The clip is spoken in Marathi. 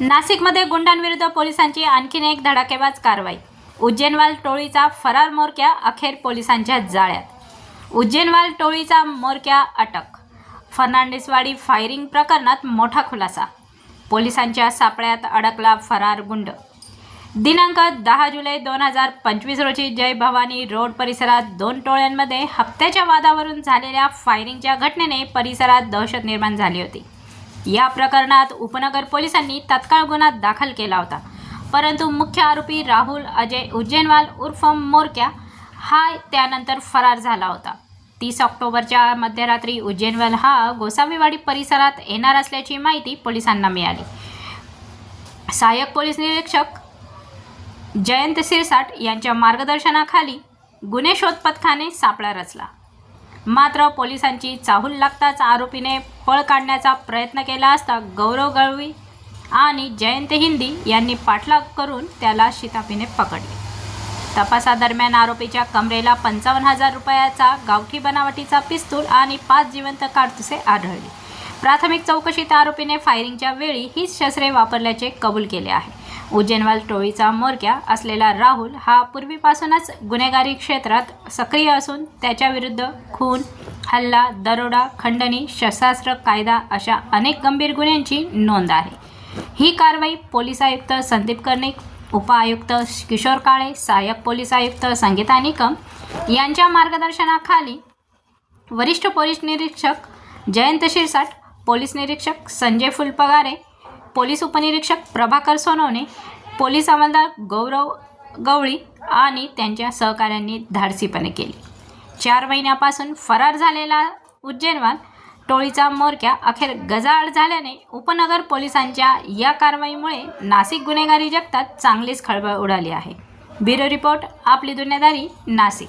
नाशिकमध्ये गुंडांविरुद्ध पोलिसांची आणखीन एक धडाकेबाज कारवाई. उज्जैनवाल टोळीचा फरार मोरक्या अखेर पोलिसांच्या जाळ्यात. उज्जैनवाल टोळीचा मोरक्या अटक. फर्नांडिसवाडी फायरिंग प्रकरणात मोठा खुलासा. पोलिसांच्या सापळ्यात अडकला फरार गुंड. दिनांक दहा जुलै दोन हजार पंचवीस रोजी जय भवानी रोड परिसरात दोन टोळ्यांमध्ये हप्त्याच्या वादावरून झालेल्या फायरिंगच्या घटनेने परिसरात दहशत निर्माण झाली होती. या प्रकरणात उपनगर पोलिसांनी तत्काळ गुन्हा दाखल केला होता. परंतु मुख्य आरोपी राहुल अजय उज्जैनवाल उर्फ मोरक्या हा त्यानंतर फरार झाला होता. तीस ऑक्टोबरच्या मध्यरात्री उज्जैनवाल हा गोसावीवाडी परिसरात येणार असल्याची माहिती पोलिसांना मिळाली. सहाय्यक पोलीस निरीक्षक जयंत सिरसाट यांच्या मार्गदर्शनाखाली गुन्हे शोध पथकाने सापळा रचला. मात्र पोलिसांची चाहूल लागताच आरोपीने पळ काढण्याचा प्रयत्न केला असता गौरव गळवी आणि जयंत हिंदी यांनी पाठलाग करून त्याला शितापीने पकडले. तपासादरम्यान आरोपीच्या कमरेला पंचावन्न हजार रुपयाचा गावठी बनावटीचा पिस्तूल आणि पाच जिवंत काडतुसे आढळली. प्राथमिक चौकशीत आरोपीने फायरिंगच्या वेळी हीच शस्त्रे वापरल्याचे कबूल केले आहे. उज्जैनवाल टोळीचा मोरक्या असलेला राहुल हा पूर्वीपासूनच गुन्हेगारी क्षेत्रात सक्रिय असून त्याच्याविरुद्ध खून हल्ला दरोडा खंडणी शस्त्रास्त्र कायदा अशा अनेक गंभीर गुन्ह्यांची नोंद आहे. ही कारवाई पोलीस आयुक्त संदीप कर्णिक उपआयुक्त किशोर काळे सहाय्यक पोलीस आयुक्त संगीता निकम यांच्या मार्गदर्शनाखाली वरिष्ठ पोलीस निरीक्षक जयंत शिरसाट पोलीस निरीक्षक संजय फुलपगारे पोलीस उपनिरीक्षक प्रभाकर सोनवणे पोलीस अंमलदार गौरव गवळी आणि त्यांच्या सहकाऱ्यांनी धाडसीपणे केली. चार महिन्यापासून फरार झालेला उज्जैनवाल टोळीचा मोरक्या अखेर गजाआड झाल्याने उपनगर पोलिसांच्या या कारवाईमुळे नाशिक गुन्हेगारी जगतात चांगलीच खळबळ उडाली आहे. ब्युरो रिपोर्ट आपली दुनियादारी नाशिक.